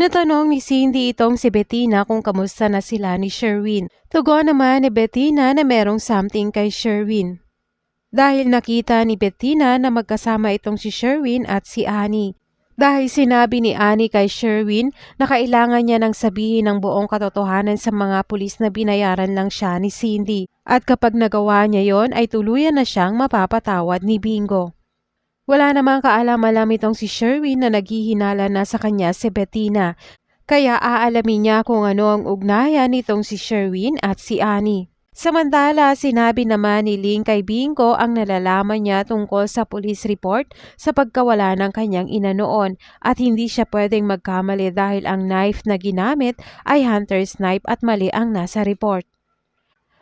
Natanong ni Cindy itong si Bettina kung kamusta na sila ni Sherwin. Tugon naman ni Bettina na merong something kay Sherwin. Dahil nakita ni Bettina na magkasama itong si Sherwin at si Annie. Dahil sinabi ni Annie kay Sherwin na kailangan niya nang sabihin ang buong katotohanan sa mga pulis na binayaran lang siya ni Cindy. At kapag nagawa niya yon ay tuluyan na siyang mapapatawad ni Bingo. Wala namang kaalam-alam itong si Sherwin na naghihinala na sa kanya si Bettina. Kaya aalamin niya kung ano ang ugnayan nitong si Sherwin at si Annie. Samantala, sinabi naman ni Ling kay Bingo ang nalalaman niya tungkol sa police report sa pagkawala ng kanyang ina noon at hindi siya pwedeng magkamali dahil ang knife na ginamit ay hunter's knife at mali ang nasa report.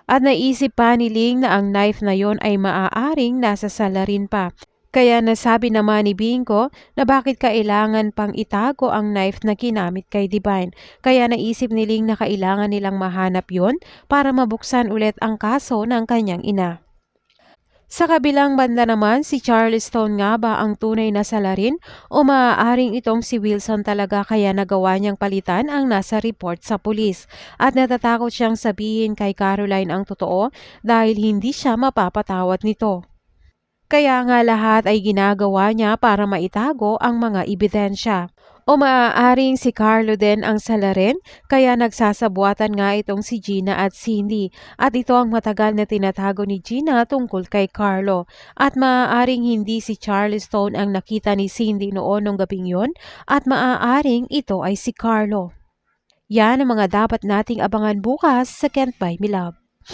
At naisip pa ni Ling na ang knife na yon ay maaaring nasa salarin pa. Kaya nasabi naman ni Bingo na bakit kailangan pang itago ang knife na ginamit kay Divine. Kaya naisip ni Ling na kailangan nilang mahanap yon para mabuksan ulit ang kaso ng kanyang ina. Sa kabilang banda naman, si Charleston nga ba ang tunay na salarin o maaaring itong si Wilson talaga kaya nagawa niyang palitan ang nasa report sa pulis at natatakot siyang sabihin kay Caroline ang totoo dahil hindi siya mapapatawad nito. Kaya nga lahat ay ginagawa niya para maitago ang mga ebidensya. O maaaring si Carlo din ang salarin kaya nagsasabuatan nga itong si Gina at Cindy at ito ang matagal na tinatago ni Gina tungkol kay Carlo at maaaring hindi si Charleston ang nakita ni Cindy noon nung gabing yon at maaaring ito ay si Carlo. Yan ang mga dapat nating abangan bukas sa Buy Me Love.